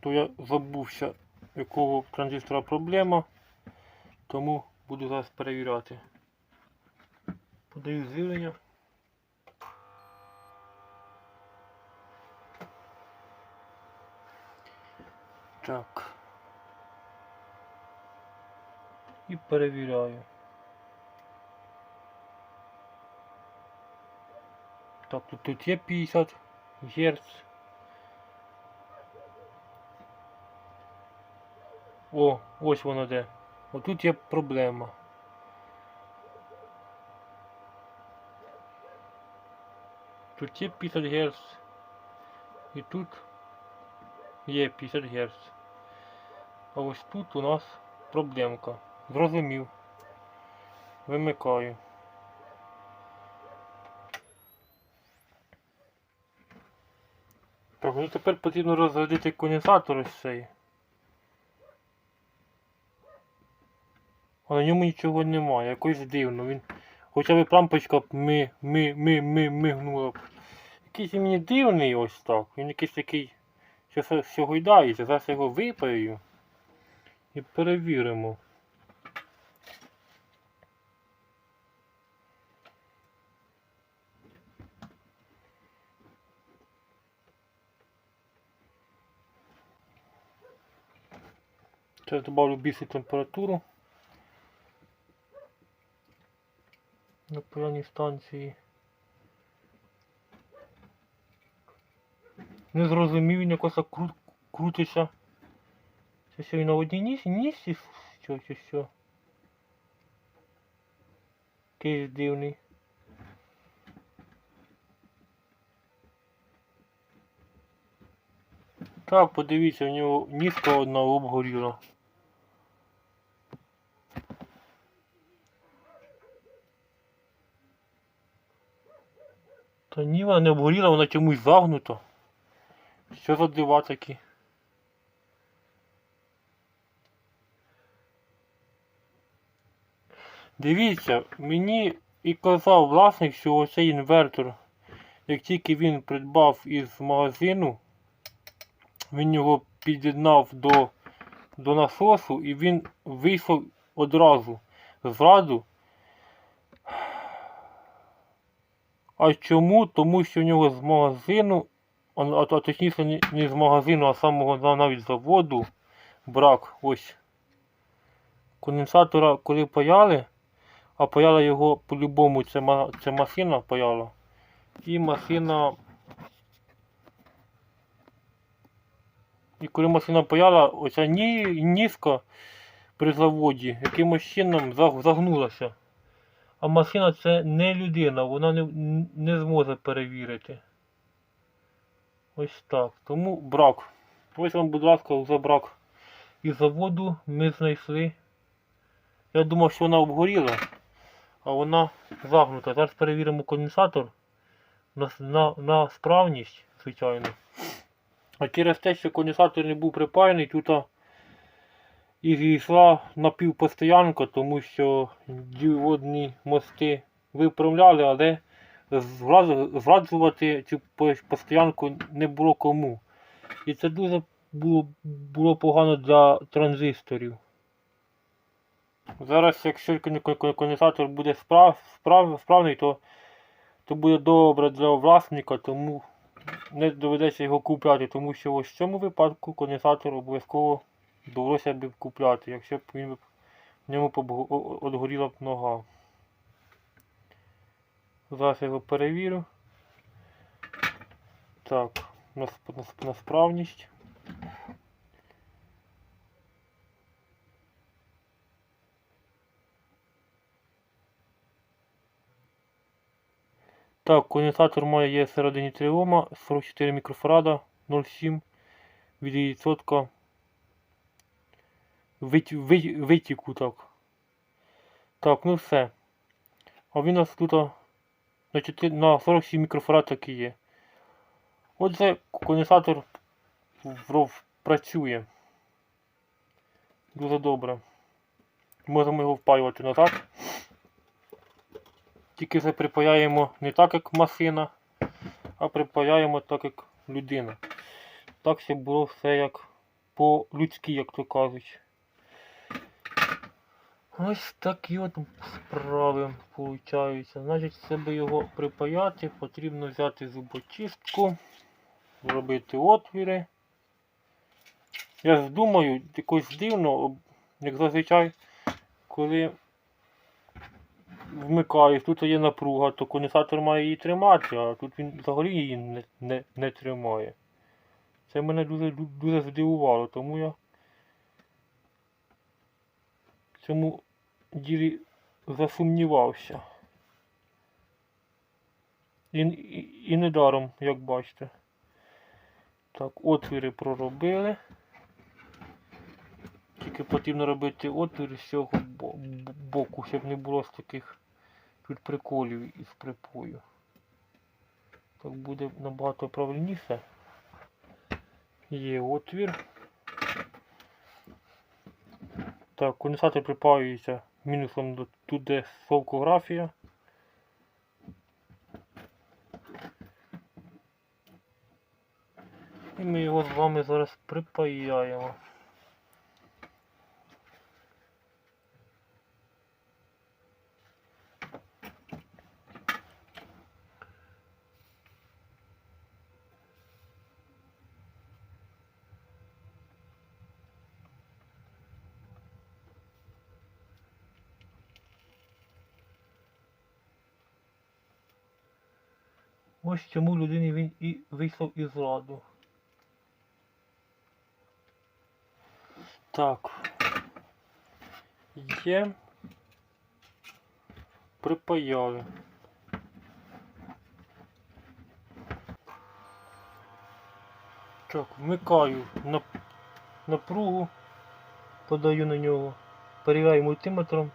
То я забувся, якого транзистора проблема, тому буду зараз перевіряти. Подаю звільнення. Так. І перевіряю. Так, тут, тут є 50 Гц. О, ось воно де. Отут є проблема. Тут є 50 Гц. І тут є 50 Гц. А ось тут у нас проблемка. Зрозумів. Вимикаю. Так, ну тепер потрібно розрядити конденсатор ось цей. А на ньому нічого немає, якось дивно. Він. Хоча б лампочка ми, ми, ми, ми, мигнула б. Якийсь він мені дивний ось так. Він якийсь такий. Щось все гойдається, зараз його випаю. І перевіримо. Зараз добавлю більшу температуру на певній станції. Не зрозумів, він якось кру... крутиться. Це що він на одній ніс? Нісі? Що, чи що? Якийсь дивний. Так, подивіться, у нього ніска одна обгоріла. Та ні, вона не обгоріла, вона чомусь загнута. Що за дива такі? Дивіться, мені і казав власник, що оцей інвертор, як тільки він придбав із магазину, він його під'єднав до, до насосу і він вийшов одразу зразу. А чому? Тому що в нього з магазину, а, а, точніше не, з магазину, а самого на- навіть заводу брак ось конденсатора, коли паяли, а паяла його по-любому, це, машина паяла. І машина. І коли машина паяла, оця ні, ніска при заводі якимось чином загнулася. А машина це не людина, вона не, не зможе перевірити. Ось так. Тому брак. Ось вам, будь ласка, за брак. І заводу ми знайшли. Я думав, що вона обгоріла, а вона загнута. Зараз перевіримо конденсатор на, на, на справність, звичайно. А через те, що конденсатор не був припаяний, тут і зійшла напівпостоянка, тому що діодні мости виправляли, але зраджувати цю постоянку не було кому. І це дуже було, було погано для транзисторів. Зараз, якщо кон- кон- конденсатор буде справ, справ, справний, то, то буде добре для власника, тому не доведеться його купляти, тому що в цьому випадку конденсатор обов'язково довелося б купляти, якщо б він в ньому відгоріла б нога. Зараз я його перевірю. Так, на, на, справність. Так, конденсатор має є всередині 3 44 мікрофарада, 0,7 від відсотка вит, вит, витіку так. Так, ну все. А він у нас тут на, 4, на 47 мікрофарад так і є. Отже, конденсатор працює. Дуже добре. Можемо його впаювати назад. Тільки це припаяємо не так, як машина, а припаяємо так, як людина. Так, щоб було все як по-людськи, як то кажуть. Ось такі от справи виходить. Значить, щоб його припаяти, потрібно взяти зубочистку, зробити отвіри. Я думаю, якось дивно, як зазвичай, коли вмикаєш, тут є напруга, то конденсатор має її тримати, а тут він взагалі її не, не, не тримає. Це мене дуже, дуже здивувало, тому я цьому ділі засумнівався. І, і, і недаром, як бачите. Так, отвіри проробили. Тільки потрібно робити отвір з цього боку, щоб не було з таких тут приколів із припою. Так буде набагато правильніше. Є отвір. Так, конденсатор припаюється мінусом тут, де совкографія. І ми його з вами зараз припаяємо. Ось чому людині він і вийшов із ладу. Так. Є. Припаяли. Так, вмикаю на напругу, подаю на нього, перевіряю мультиметром.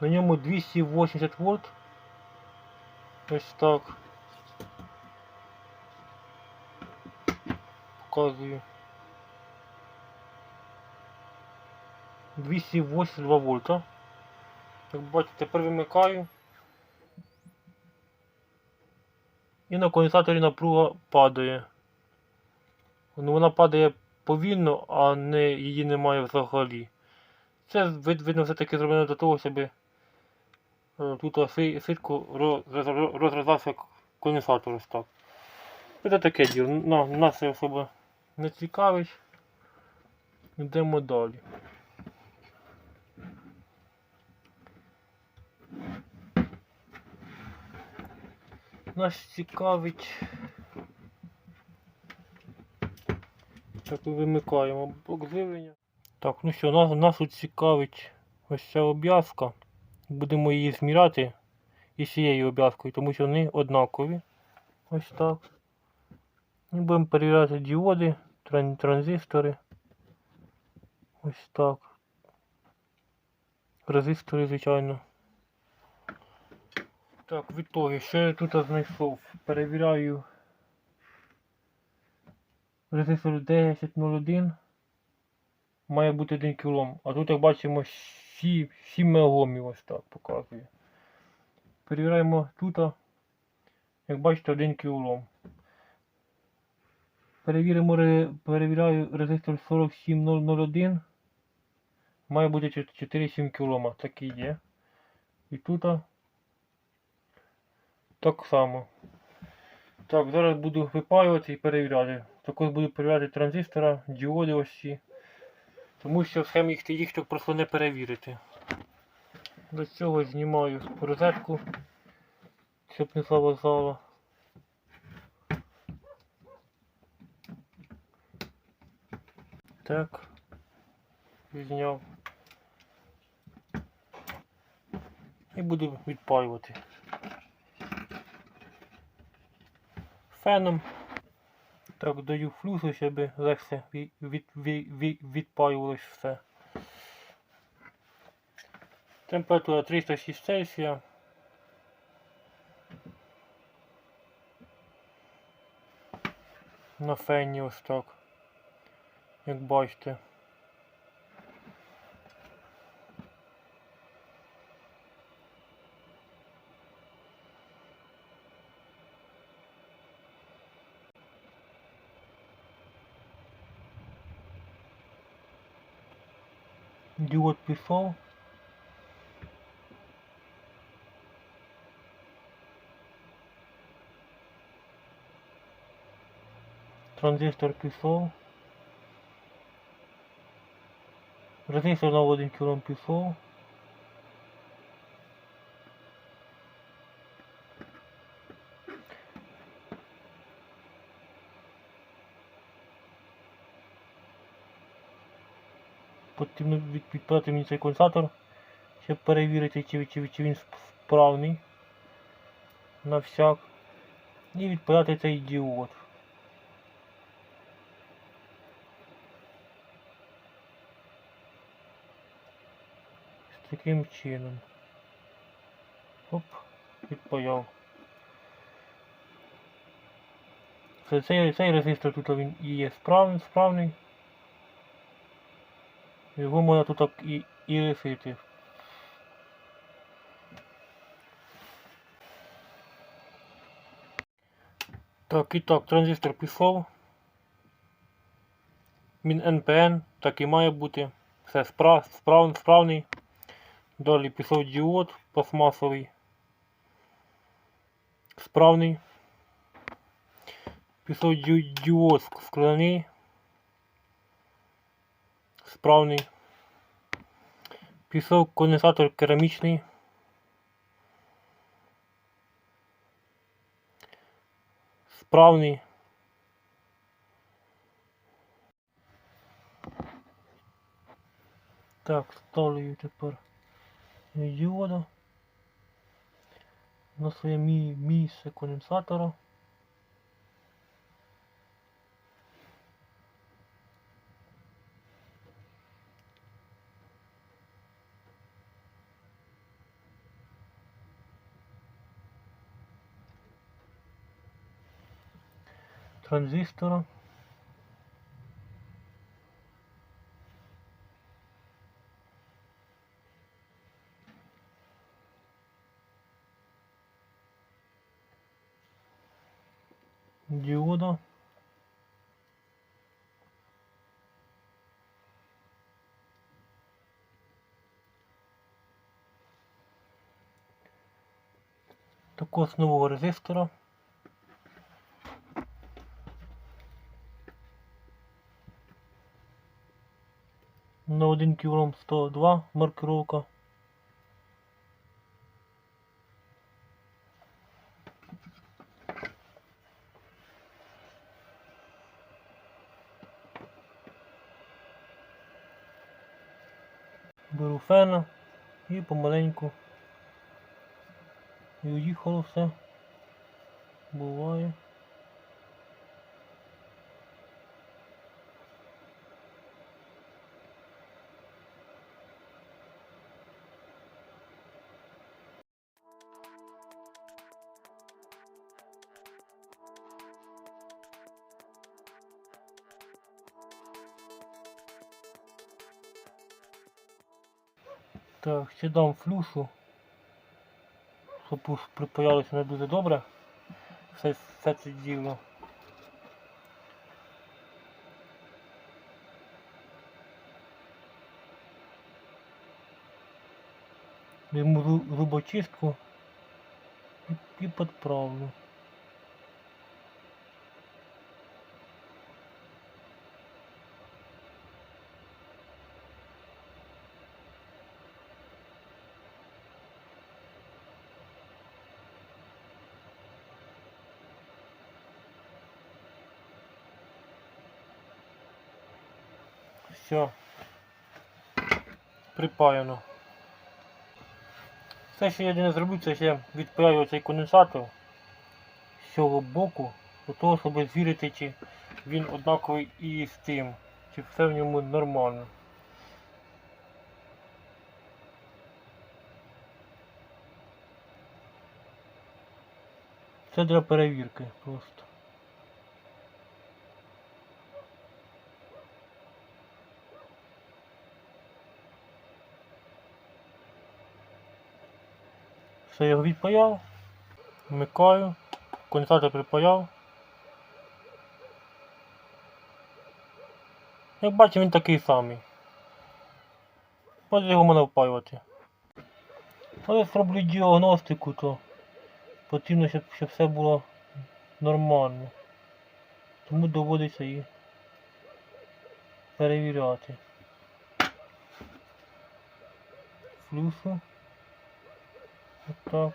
На ньому 280 вольт. Ось так. Показую. 282 вольта. Як бачите, тепер вимикаю. І на конденсаторі напруга падає. Ну, вона падає повільно, а не, її немає взагалі. Це видно все-таки зроблено для того, щоб тут си- ситку розрізався к- конденсатор так. Це таке діло. Нас це особо не цікавить. Йдемо далі. Нас цікавить. Так, вимикаємо блок живлення. Так, ну що, нас, нас тут цікавить ось ця обв'язка. Будемо її зміряти із цією обв'язкою, тому що вони однакові. Ось так. І будемо перевіряти діоди, транзистори. Ось так. Резистори, звичайно. Так, в ітогі, що я тут знайшов? Перевіряю резистор 1001. Має бути 1 кілом. А тут, як бачимо, 7, 7 мегомів ось так показує. Перевіряємо тут, як бачите, 1 кілом. Перевіримо, перевіряю резистор 47001. Має бути 4,7 кілома. Так і є. І тут так само. Так, зараз буду випаювати і перевіряти. Також буду перевіряти транзистора, діоди ось ці. Тому що в схемі їх, їх так просто не перевірити. До цього знімаю розетку, щоб не завазало. Так. Зняв. І буду відпаювати. Феном. Так, даю флюсу, щоб легше від, від, від, від, все. Температура 306 Цельсія. На фені ось так. Як бачите. do what before? Transistor Q4 resistor now in Q1 Q4 підпилити мені цей конденсатор, щоб перевірити, чи, чи, чи він вправний на всяк. І відпиляти цей діод. З таким чином. Оп, відпаяв. Цей, цей резистор тут він і є справний, справний. Його можна тут і, і лишити. Так, і так, транзистор пішов. Він NPN, так і має бути. Все справ, справ, справний. Далі пішов діод пластмасовий. Справний. Пішов ді- діод скляний. Справний. Пішов конденсатор керамічний. Справний. Так, ставлю тепер діода на своє місце конденсатора. Транзистора. Діода. Також резистора. на 1 кілом 102 маркировка. Беру фена і помаленьку. І уїхало все. Буває. Так, ще дам флюшу, щоб припаялося не дуже добре. Все, все це діло. Візьму зубочистку і підправлю. Все. Припаяно. Все, що я не зроблю, це ще відправлю цей конденсатор з цього боку, для того, щоб звірити, чи він однаковий і з тим, чи все в ньому нормально. Це для перевірки просто. Все, його відпаяв, вмикаю, конденсатор припаяв. Як бачимо, він такий самий. Ось його можна впаювати. Але зроблю діагностику, то потрібно, щоб, щоб все було нормально. Тому доводиться її перевіряти. Флюсу. Отак.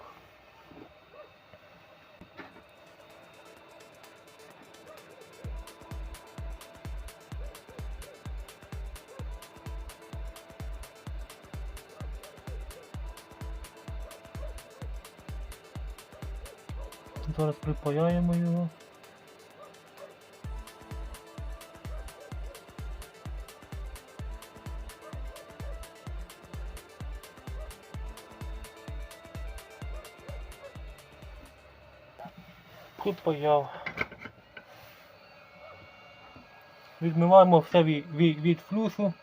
Зараз припаяємо його. Припаяв. Відмиваємо все від, від, від флюсу.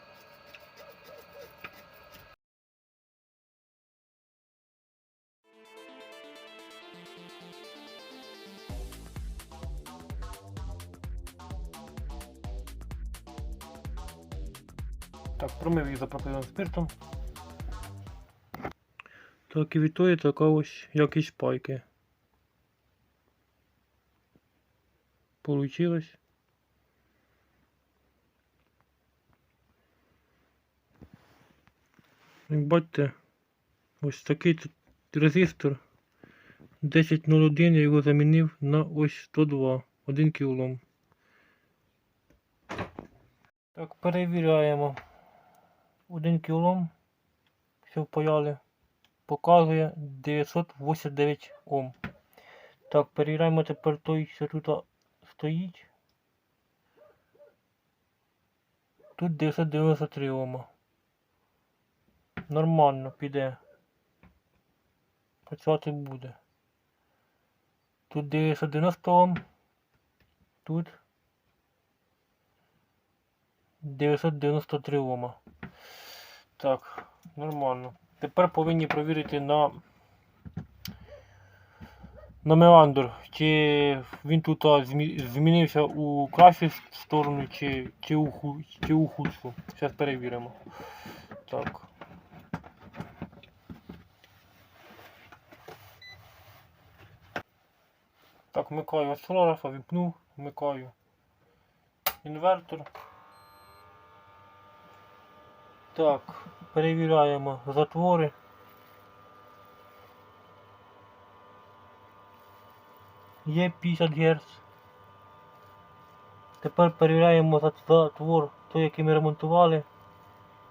Так, промив їх запропиленим спиртом. Так, і від тої така ось якість пайки. Получилось. Як бачите, ось такий тут резистор 1001 я його замінив на ось 102, 1 кілом. Так, перевіряємо. 1 кілом, все впаяли, показує 989 Ом. Так, перевіряємо тепер той, що тут стоїть. Тут 993 Ома. Нормально піде. Працювати буде. Тут 990 Ом. Тут 993 Ома. Так, нормально. Тепер повинні провірити на на меандр, чи він тут змінився у кращу сторону, чи, чи, у, ху- чи у худшу. Зараз перевіримо. Так. Так, вмикаю осцилографа, вімкнув, вмикаю інвертор. Так, перевіряємо затвори. Є 50 Гц. Тепер перевіряємо затвор, той, який ми ремонтували.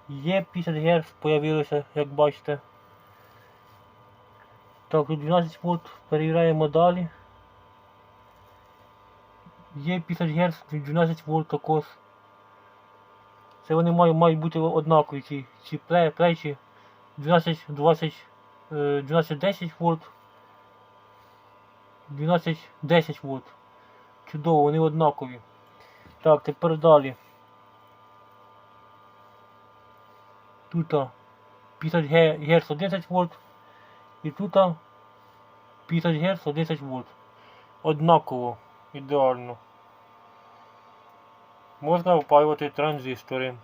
Є 50 Гц, появилося, як бачите. Так, 12 вольт, перевіряємо далі. Є 50 Гц, 12 вольт також. Це вони мають, мають бути однакові, ці, ці плечі 12, 20, е, 12, 10 вольт, 12, 10 вольт. Чудово, вони однакові. Так, тепер далі. Тут 50 Ге- Гц 11 вольт і тут 50 Гц 11 вольт. Однаково, ідеально. Можна впаювати транзистори.